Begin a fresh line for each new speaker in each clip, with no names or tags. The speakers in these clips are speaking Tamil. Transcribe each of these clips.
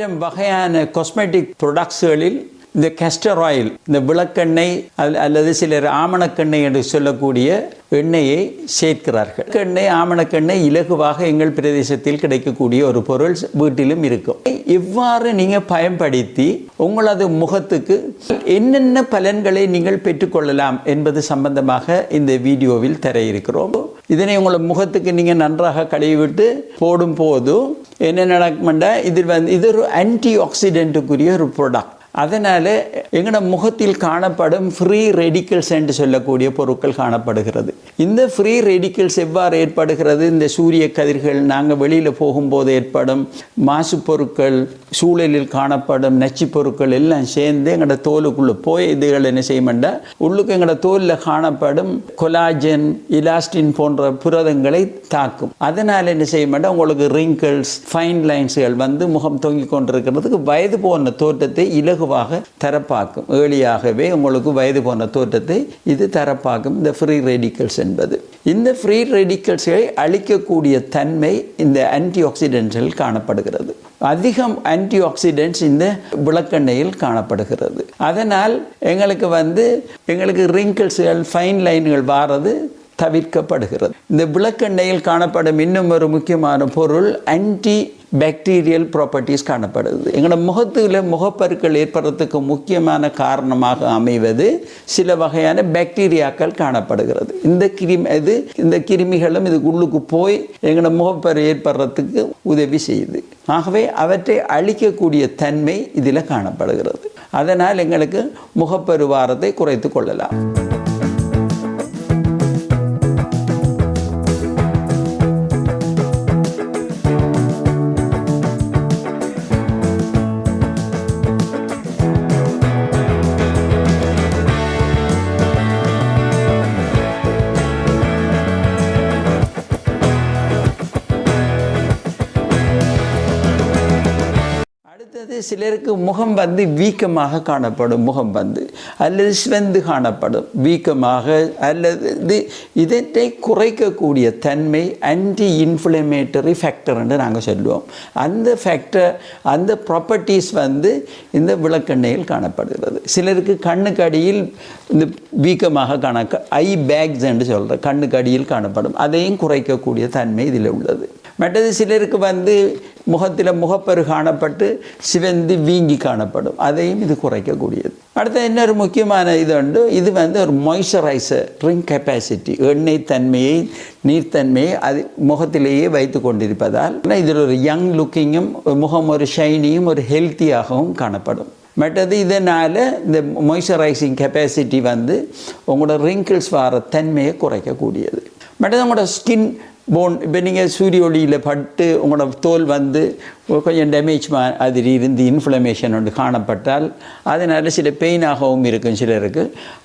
ஆயிரம் வகையான காஸ்மெட்டிக் ப்ரொடக்ட்ஸ்களில் இந்த கெஸ்டர் ஆயில் இந்த விளக்கெண்ணெய் அல்ல- அல்லது சிலர் ஆமணக்கெண்ணெய் என்று சொல்லக்கூடிய எண்ணெயை சேர்க்கிறார்கள். எண்ணெய் ஆமணக்கெண்ணெய் இலகுவாக எங்கள் பிரதேசத்தில் கிடைக்கக்கூடிய ஒரு பொருள் வீட்டிலும் இருக்கும். இவ்வாறு நீங்கள் பயன்படுத்தி உங்களது முகத்துக்கு என்னென்ன பலன்களை நீங்கள் பெற்றுக்கொள்ளலாம் என்பது சம்பந்தமாக இந்த வீடியோவில் தர இருக்கிறோம் இதனை உங்களை முகத்துக்கு நீங்கள் நன்றாக கழுவிவிட்டு போடும் போதும் என்ன நடக்குமெண்டா இதில் வந்து இது ஒரு ஆன்டி ஆக்சிடென்ட்டுக்குரிய ஒரு ப்ராடக்ட் அதனால் எங்களோட முகத்தில் காணப்படும் ஃப்ரீ ரெடிக்கல்ஸ் என்று சொல்லக்கூடிய பொருட்கள் காணப்படுகிறது. இந்த ஃப்ரீ ரெடிக்கல்ஸ் எவ்வாறு ஏற்படுகிறது? இந்த சூரிய கதிர்கள் நாங்கள் வெளியில் போகும்போது ஏற்படும் மாசு பொருட்கள் சூழலில் காணப்படும் நச்சு பொருட்கள் எல்லாம் சேர்ந்து எங்களோட தோலுக்குள்ளே போய் இதுகள் என்ன செய்யமெண்டா உள்ளுக்கு எங்களோட தோலில் காணப்படும் கொலாஜன் இலாஸ்டின் போன்ற புரதங்களை தாக்கும். அதனால் என்ன செய்யுமெண்டா உங்களுக்கு ரிங்கிள்ஸ் ஃபைன் லைன்ஸ்கள் வந்து முகம் தொங்கிக் கொண்டிருக்கிறதுக்கு வயது போன தோற்றத்தை இலகுவாக தரப்பாக்கும். ஏழியாகவே உங்களுக்கு வயது போன தோற்றத்தை இது தரப்பாக்கும். இந்த ஃப்ரீ ரெடிக்கல்ஸ் என்பது. இந்த ஃப்ரீ ரெடிக்கல்ஸை அழிக்கக்கூடிய தன்மை இந்த ஆன்டி ஆக்சிடென்ட்ஸில் காணப்படுகிறது. அதிகம் ஆன்டி ஆக்சிடென்ட்ஸ் இந்த விளக்கெண்ணெயில் காணப்படுகிறது. அதனால் எங்களுக்கு வந்து எங்களுக்கு ரிங்கிள்ஸ்கள் ஃபைன் லைன்கள் வாரது தவிர்க்கப்படுகிறது. இந்த விளக்கெண்ணெயில் காணப்படும் இன்னும் ஒரு முக்கியமான பொருள் ஆன்டி பேக்டீரியல் ப்ராப்பர்ட்டிஸ் காணப்படுது. எங்களோட முகத்தில் முகப்பருக்கள் ஏற்படுறதுக்கு முக்கியமான காரணமாக அமைவது சில வகையான பாக்டீரியாக்கள் காணப்படுகிறது. இந்த கிருமி இது இந்த கிருமிகளும் இது உள்ளுக்கு போய் எங்களோட முகப்பரு ஏற்படுறதுக்கு உதவி செய்யுது. ஆகவே அவற்றை அழிக்கக்கூடிய தன்மை இதில் காணப்படுகிறது. அதனால் எங்களுக்கு முகப்பருவாரத்தை குறைத்து கொள்ளலாம். சிலருக்கு முகம் வந்து வீக்கமாக காணப்படும் முகம் வந்து அல்லது சிவந்து காணப்படும். வீக்கமாக அல்லது இது குறைக்கக்கூடிய தன்மை ஆன்டி இன்ஃப்ளமேட்டரி ஃபேக்டர் என்று நாங்கள் சொல்லுவோம். அந்த ஃபேக்டர் அந்த ப்ராப்பர்ட்டிஸ் வந்து இந்த விளக்கெண்ணெயில் காணப்படுகிறது. சிலருக்கு கண்ணுக்கு அடியில் இந்த வீக்கமாக காண ஐ பேக்ஸ் என்று சொல்கிற கண்ணுக்கு அடியில் காணப்படும். அதையும் குறைக்கக்கூடிய தன்மை இதில் உள்ளது. மற்றது சிலருக்கு வந்து முகத்தில் முகப்பரு காணப்பட்டு சிவந்து வீங்கி காணப்படும். அதையும் இது குறைக்கக்கூடியது. அடுத்த இன்னொரு முக்கியமான இது உண்டு? இது வந்து ஒரு மாய்ஸ்சரைசர் ரிங் கெப்பாசிட்டி எண்ணெய் தன்மையை நீர்த்தன்மையை அது முகத்திலேயே வைத்து கொண்டிருப்பதால் இதில் ஒரு யங் லுக்கிங்கும் முகம் ஒரு ஷைனியும் ஒரு ஹெல்த்தியாகவும் காணப்படும். மற்றது இதனால் இந்த மாய்ஸ்சரைசிங் கெப்பாசிட்டி வந்து உங்களோட ரிங்கிள்ஸ் வர தன்மையை குறைக்கக்கூடியது. மற்றது உங்களோட ஸ்கின் போன் இப்போ நீங்கள் சூரிய ஒளியில் பட்டு உங்களோட தோல் வந்து கொஞ்சம் டேமேஜ் மாதிரி இருந்து இன்ஃப்ளமேஷன் ஒன்று காணப்பட்டால் அதனால் சில பெயினாகவும் இருக்கும் சிலருக்கு.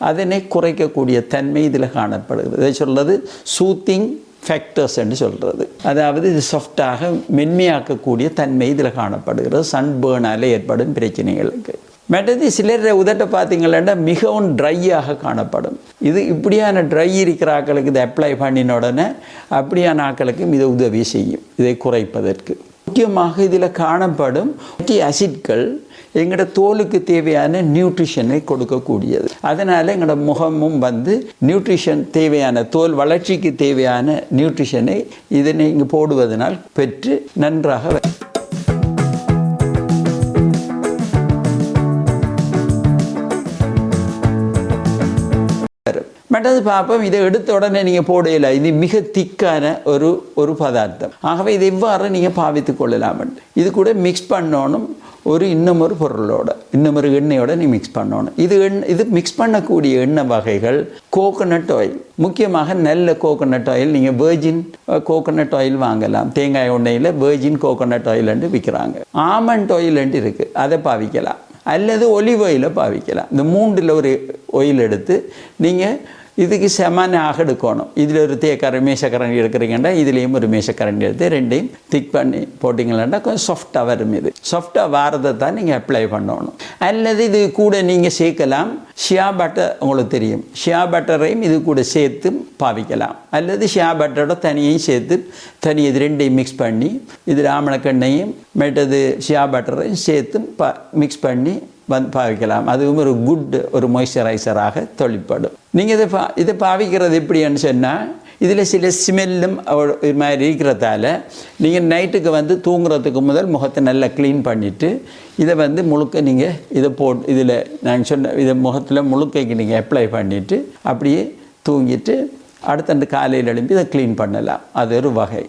அதனை குறைக்கக்கூடிய தன்மை இதில் காணப்படுகிறது. இதை சொல்கிறது சூத்திங் ஃபேக்டர்ஸ் என்று சொல்கிறது அதாவது இது சாஃப்டாக மென்மையாக்கக்கூடிய தன்மை இதில் காணப்படுகிறது. சன்பேர்னால் ஏற்படும் பிரச்சனைகளுக்கு. மற்றது சிலர் உதட்ட பார்த்தீங்கன்னா மிகவும் ட்ரையாக காணப்படும். இது இப்படியான ட்ரை இருக்கிற ஆக்களுக்கு இதை அப்ளை பண்ணின உடனே அப்படியான ஆக்களுக்கும் இது உதவி செய்யும். இதை குறைப்பதற்கு. முக்கியமாக இதில் காணப்படும் அசிட்கள் எங்களோட தோலுக்கு தேவையான நியூட்ரிஷனை கொடுக்கக்கூடியது. அதனால் எங்களோட முகமும் வந்து நியூட்ரிஷன் தேவையான தோல் வளர்ச்சிக்கு தேவையான நியூட்ரிஷனை இதனை இங்கே போடுவதனால் பெற்று நன்றாக வ- பார்ப்போம் இதை எடுத்த உடனே நீங்கள் போடையில இது மிக திக்கான ஒரு ஒரு பதார்த்தம். ஆகவே இதை எவ்வாறு நீங்கள் பாவித்து கொள்ளலாம் இது கூட மிக்ஸ் பண்ணணும். ஒரு இன்னும் ஒரு பொருளோட இன்னும் ஒரு எண்ணெயோட நீ மிக்ஸ் பண்ணணும். இது எண் இது மிக்ஸ் பண்ணக்கூடிய எண்ணெய் வகைகள் கோகோனட் ஆயில் முக்கியமாக நல்ல கோகோனட் ஆயில் நீங்கள் வேர்ஜின் கோகோனட் ஆயில் வாங்கலாம். தேங்காய் எண்ணெயில் வேர்ஜின் கோகோனட் ஆயில்ன்ட்டு விற்கிறாங்க ஆமண்ட் ஆயில்ன்ட்டு இருக்குது அதை பாவிக்கலாம். அல்லது ஒலிவ் ஆயிலை பாவிக்கலாம். இந்த மூன்றில் ஒரு ஆயில் எடுத்து நீங்கள் இதுக்கு செமனாக எடுக்கணும். இதில் ஒரு தேக்கரை மேசக்கரண்டி எடுக்கிறீங்கன்னா இதுலேயும் ஒரு மேசக்கரண்டி எடுத்து ரெண்டையும் திக் பண்ணி போட்டிங்கன்னா கொஞ்சம் சாஃப்டாக வரும் இது. சாஃப்டாக வாரதை தான் நீங்கள் அப்ளை பண்ணணும். அல்லது இது கூட நீங்கள் சேர்க்கலாம். ஷியா பட்டர் உங்களுக்கு தெரியும். ஷியா பட்டரையும் இது கூட சேர்த்து பாவிக்கலாம். அல்லது ஷியா பட்டரோட தனியையும் சேர்த்து தனி இது ரெண்டையும் மிக்ஸ் பண்ணி இது ராமணக்கெண்ணையும் மற்றது ஷியா பட்டரையும் சேர்த்து பா மிக்ஸ் பண்ணி வந்து பாவிக்கலாம். அதுவும் ஒரு குட் ஒரு மாய்ஸ்சரைசராக தொழிற்படும். நீங்கள் இதை பா இதை பாவிக்கிறது எப்படின்னு சொன்னால் இதில் சில ஸ்மெல்லும் இது மாதிரி இருக்கிறதால நீங்கள் நைட்டுக்கு வந்து தூங்குறதுக்கு முதல் முகத்தை நல்லா க்ளீன் பண்ணிவிட்டு இதை வந்து முழுக்க நீங்கள் இதை போட்டு இதில் நான் சொன்ன இதை முகத்தில் முழுக்கைக்கு நீங்கள் அப்ளை பண்ணிவிட்டு அப்படியே தூங்கிட்டு அடுத்த காலையில் எழும்பி இதை க்ளீன் பண்ணலாம். அது ஒரு வகை.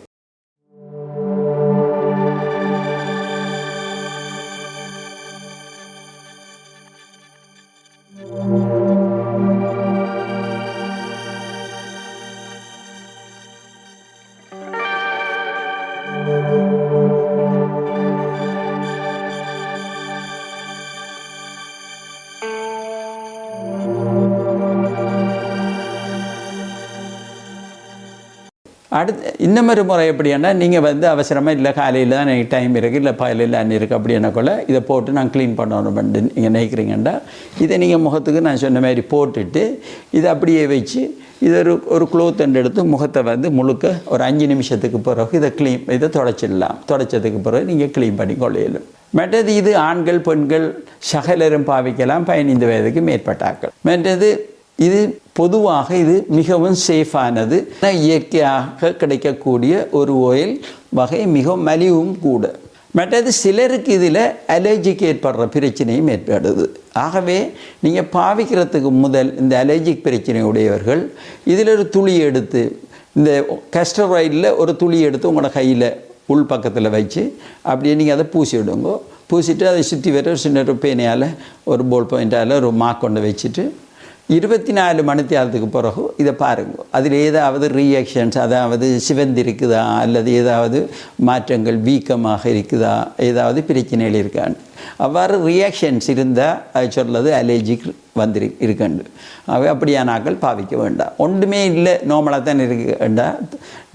அடுத்து இன்னமொரு முறை எப்படின்னா நீங்கள் வந்து அவசரமாக இல்லை காலையில் தான் எனக்கு டைம் இருக்குது இல்லை பாலையில் அண்ணி இருக்குது அப்படின்னக்குள்ள இதை போட்டு நான் க்ளீன் பண்ணணும் நீங்கள் நினைக்கிறீங்கண்டா. இதை நீங்கள் முகத்துக்கு நான் சொன்ன மாதிரி போட்டுட்டு இதை அப்படியே வச்சு இது ஒரு ஒரு க்ளோத் எடுத்து முகத்தை வந்து முழுக்க ஒரு அஞ்சு நிமிஷத்துக்கு பிறகு இதை க்ளீன் இதை தொடச்சிடலாம். தொடச்சதுக்கு பிறகு நீங்கள் க்ளீன் பண்ணி கொள்ளையிலும். மற்றது இது ஆண்கள் பெண்கள் சகலரும் பாவிக்கலாம் பதினைந்து வயதுக்கு மேற்பட்டாக்கள் மற்றது இது பொதுவாக இது மிகவும் சேஃபானது இயற்கையாக கிடைக்கக்கூடிய ஒரு ஓயில் வகை மிகவும் மலிவும் கூட. மற்றது சிலருக்கு இதில் அலர்ஜிக்கு ஏற்படுற பிரச்சனையும் ஏற்படுது. ஆகவே நீங்கள் பாவிக்கிறதுக்கு முதல் இந்த அலர்ஜிக் பிரச்சனையுடையவர்கள் இதில் ஒரு துளி எடுத்து இந்த கஸ்டர் ஆயிலில் ஒரு துளி எடுத்து உங்களோட கையில் உள் பக்கத்தில் வச்சு அப்படியே நீங்கள் அதை பூசி விடுங்க. பூசிட்டு அதை சுற்றி வர ஒரு சின்ன ஒரு பேனையால் ஒரு போல் பாயிண்டால் ஒரு மாக் கொண்டு வச்சுட்டு இருபத்தி நாலு மணித்தியாலத்துக்கு பிறகு இதை பாருங்க. அதில் ஏதாவது ரியாக்ஷன்ஸ் அதாவது சிவந்திருக்குதா அல்லது ஏதாவது மாற்றங்கள் வீக்கமாக இருக்குதா ஏதாவது பிரச்சனைகள் இருக்கான்னு. அவ்வாறு ரியாக்ஷன்ஸ் இருந்தால் அது சொல்றது அலர்ஜிக் வந்துரு இருக்கண்டு அவை அப்படியானாக்கள் பாவிக்க வேண்டாம். ஒன்றுமே இல்லை நோமலாக தான் இருக்க வேண்டாம்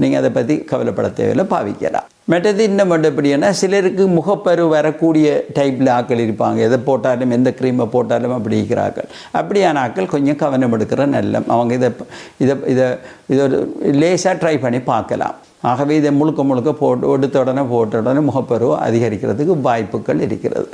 நீங்கள் அதை பற்றி கவலைப்பட தேவையில்லை பாவிக்கலாம். மற்றது இன்னும் மட்டும் எப்படின்னா சிலருக்கு முகப்பரு வரக்கூடிய டைப்பில் ஆக்கள் இருப்பாங்க. எதை போட்டாலும் எந்த க்ரீமை போட்டாலும் அப்படி இருக்கிறார்கள். அப்படியான ஆக்கள் கொஞ்சம் கவனம் எடுக்கிற நல்ல அவங்க இதை இதை இதை இதை ஒரு லேசாக ட்ரை பண்ணி பார்க்கலாம். ஆகவே இதை முழுக்க முழுக்க போட்டு எடுத்த உடனே போட்ட உடனே முகப்பருவம் அதிகரிக்கிறதுக்கு வாய்ப்புகள் இருக்கிறது.